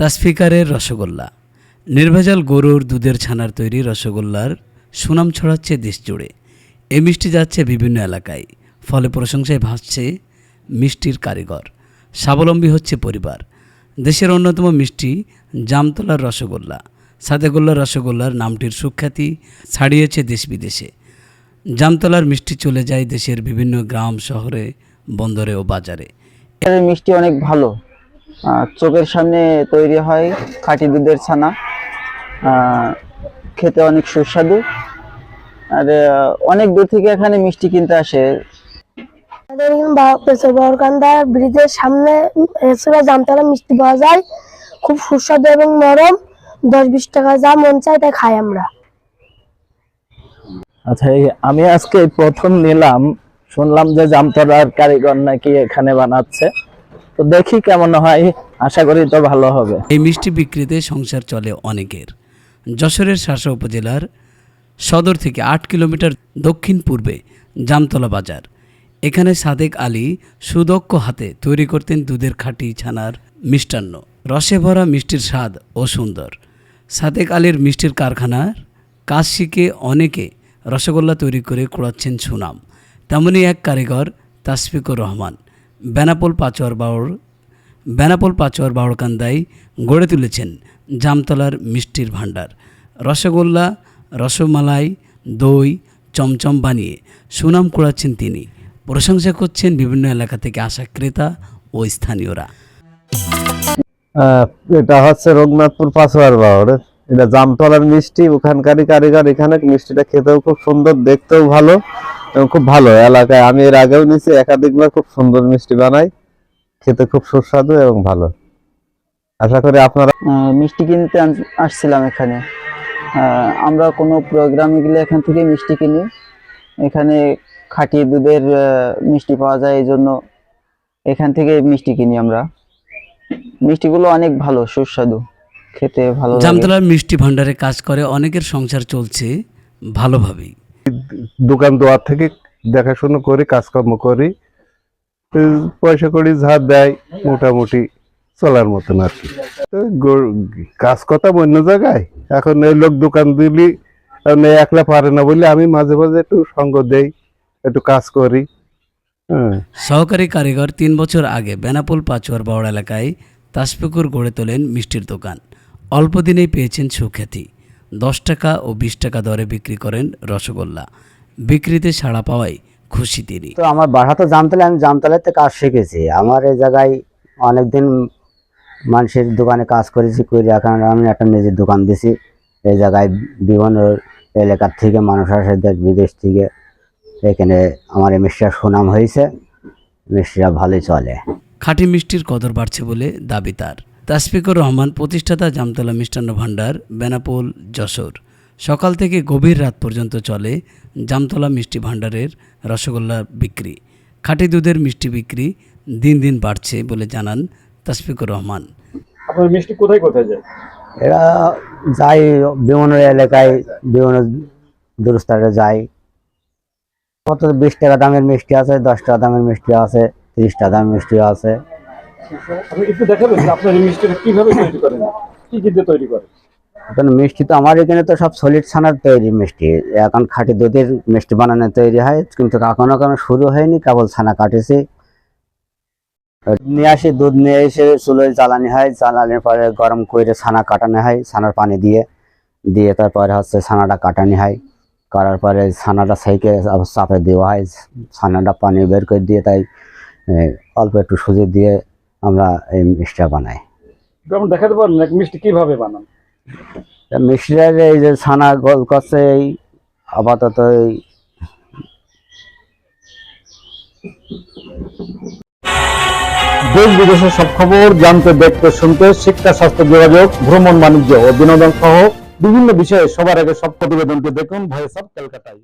তাসফিকারের রসগোল্লা। নির্ভেজাল গরুর দুধের ছানার তৈরি রসগোল্লার সুনাম ছড়াচ্ছে দেশ জুড়ে এ মিষ্টি যাচ্ছে বিভিন্ন এলাকায়। ফলে প্রশংসায় ভাসছে মিষ্টির কারিগর। স্বাবলম্বী হচ্ছে পরিবার। দেশের অন্যতম মিষ্টি জামতলার রসগোল্লা। সাদেগোল্লা রসগোল্লার নামটির সুখ্যাতি ছাড়িয়েছে দেশ বিদেশে। জামতলার মিষ্টি চলে যায় দেশের বিভিন্ন গ্রাম, শহরে, বন্দরে ও বাজারে। মিষ্টি অনেক ভালো। চোখের সামনে তৈরি হয় খাঁটি দুধের ছানা। খেতে অনেক সুস্বাদু। আর অনেক দূর থেকে এখানে মিষ্টি কিনতে আসে। বরকান্দা ব্রিজের সামনে এসে জামতলা মিষ্টি পাওয়া যায়। খুব সুস্বাদু এবং নরম। দশ বিশ টাকা যা মন চায় তাই খাই আমরা। আচ্ছা এই আমি আজকে প্রথম নিলাম। শুনলাম যে জামতলার কারিগর নাকি এখানে বানাচ্ছে। তো দেখি কেমন হয়। আশা করি তো ভালো হবে। এই মিষ্টি বিক্রিতে সংসার চলে অনেকের। যশোরের শাসা উপজেলার সদর থেকে আট কিলোমিটার দক্ষিণ পূর্বে জামতলা বাজার। এখানে সাদেক আলী সুদক্ষ হাতে তৈরি করতেন দুধের খাঁটি ছানার মিষ্টান্ন। রসে ভরা মিষ্টির স্বাদ ও সুন্দর। সাদেক আলীর মিষ্টির কারখানার কাজ শিখে অনেকে রসগোল্লা তৈরি করে কুড়াচ্ছেন সুনাম। তেমনই এক কারিগর তাসফিকুর রহমান। বেনাপোল পাচোয়ার বাউর, বেনাপোল পাচোয়ার বাউরকান্দায় গড়ে তুলেছেন জামতলার মিষ্টির ভাণ্ডার। রসগোল্লা, রসমালাই, দই, চমচম বানিয়ে সুনাম কুড়াচ্ছেন তিনি। প্রশংসা করছেন বিভিন্ন এলাকা থেকে আসা ক্রেতা ও স্থানীয়রা। এটা হচ্ছে রঘুনাথপুর পাঁচুয়ার বাউর। এটা জামতলার মিষ্টি, ওখানকারই কারিগর, এখানে মিষ্টিটা খেতেও খুব সুন্দর, দেখতেও ভালো। এবং খুব ভালো এলাকায়। আমি এর আগেও নিছি একাধিকবার খুব সুন্দর মিষ্টি বানাই। খেতে খুব সুস্বাদু এবং ভালো। আশা করি আপনারা মিষ্টি কিনতে আসছিলাম এখানে। আমরা কোনো প্রোগ্রামে গেলে এখান থেকে মিষ্টি কিনি। এখানে খাঁটি দুধের মিষ্টি পাওয়া যায় এই জন্য এখান থেকে মিষ্টি কিনি আমরা। মিষ্টিগুলো অনেক ভালো সুস্বাদু। খেতে ভালো জামতলার মিষ্টি ভাণ্ডারে কাজ করে অনেকের সংসার চলছে ভালোভাবেই। দোকান দোয়ার থেকে দেখাশোনা করি, কাজকর্ম করি পয়সা করি যা দেয় মোটামুটি চলার মতন আর কি। কাজ কথা অন্য জায়গায়। এখন এই লোক দোকান দিলি একলা পারে না বলে আমি মাঝে মাঝে একটু সঙ্গ দেই, একটু কাজ করি। হ্যাঁ। সহকারী কারিগর তিন বছর আগে বেনাপোল পাচুয়ার বাউড় এলাকায় তাসপুকুর গড়ে তোলেন মিষ্টির দোকান। অল্প দিনেই পেয়েছেন সুখ্যাতি। দশ টাকা ও বিশ টাকা দরে বিক্রি করেন রসগোল্লা। বিক্রিতে সাড়া পাওয়ায় খুশি তিনি। তো আমার বাসা তো জামতলা আমি জামতলাতে কাজ শিখেছি। আমার এই জায়গায় অনেকদিন মানুষের দোকানে কাজ করেছি করে এখন আমি একটা নিজের দোকান দিছি। এই জায়গায় বিভিন্ন এলাকার থেকে মানুষ আসে দেশ বিদেশ থেকে। এখানে আমার এই মিষ্টির সুনাম হয়েছে। মিষ্টিটা ভালোই চলে। খাঁটি মিষ্টির কদর বাড়ছে বলে দাবি তার। তাসফিকুর রহমান প্রতিষ্ঠাতা জামতলা মিষ্টান্ন ভাণ্ডার বেনাপোল যশোর। সকাল থেকে গভীর রাত পর্যন্ত চলে জামতলা মিষ্টি ভাণ্ডারের রসগোল্লা বিক্রি। খাঁটি দুধের মিষ্টি বিক্রি দিন দিন বাড়ছে বলে জানান তাসফিকুর রহমান। আপনার মিষ্টি কোথায় কোথায় যায়? এরা যায় বিভিন্ন এলাকায় বিভিন্ন দূরস্থানে যায়। কত বিশ টাকা দামের মিষ্টি আছে দশ টাকা দামের মিষ্টি আছে তিরিশ টাকা দামের মিষ্টি আছে। আপনি একটু দেখাবেন আপনার মিষ্টিটা কীভাবে তৈরি করেন? কি কি দিয়ে তৈরি করেন? এখন মিষ্টি তো আমার এখানে তো সব সলিড ছানার তৈরি মিষ্টি। এখন খাঁটি দুধের মিষ্টি বানানো তৈরি হয়। কিন্তু এখনও এখনও শুরু হয়নি, কেবল ছানা কাটেছি। নিয়ে আসি, দুধ নিয়ে এসে চুলোয় জ্বালানি হয়। জ্বালানির পরে গরম করে ছানা কাটানো হয়, ছানার পানি দিয়ে। দিয়ে তারপরে হচ্ছে ছানাটা কাটানি হয়। করার পরে ছানাটা সাইকে চাপে দেওয়া হয়। ছানাটা পানি বের করে দিয়ে তাই অল্প একটু সুজি দিয়ে আমরা এই মিষ্টিটা বানাই। আপনি দেখাতে পারেন এক মিষ্টি কীভাবে বানান? মিষ্টিটার এই যে ছানা গোল করছে এই আপাতত এই দেশ বিদেশের সব খবর জানতে দেখতে শুনতে শিক্ষা স্বাস্থ্য যোগাযোগ ভ্রমণ বাণিজ্য ও বিনোদন সহ বিভিন্ন বিষয়ে সবার আগে সব প্রতিবেদনটি দেখুন। ভয়েস অফ কলকাতায়।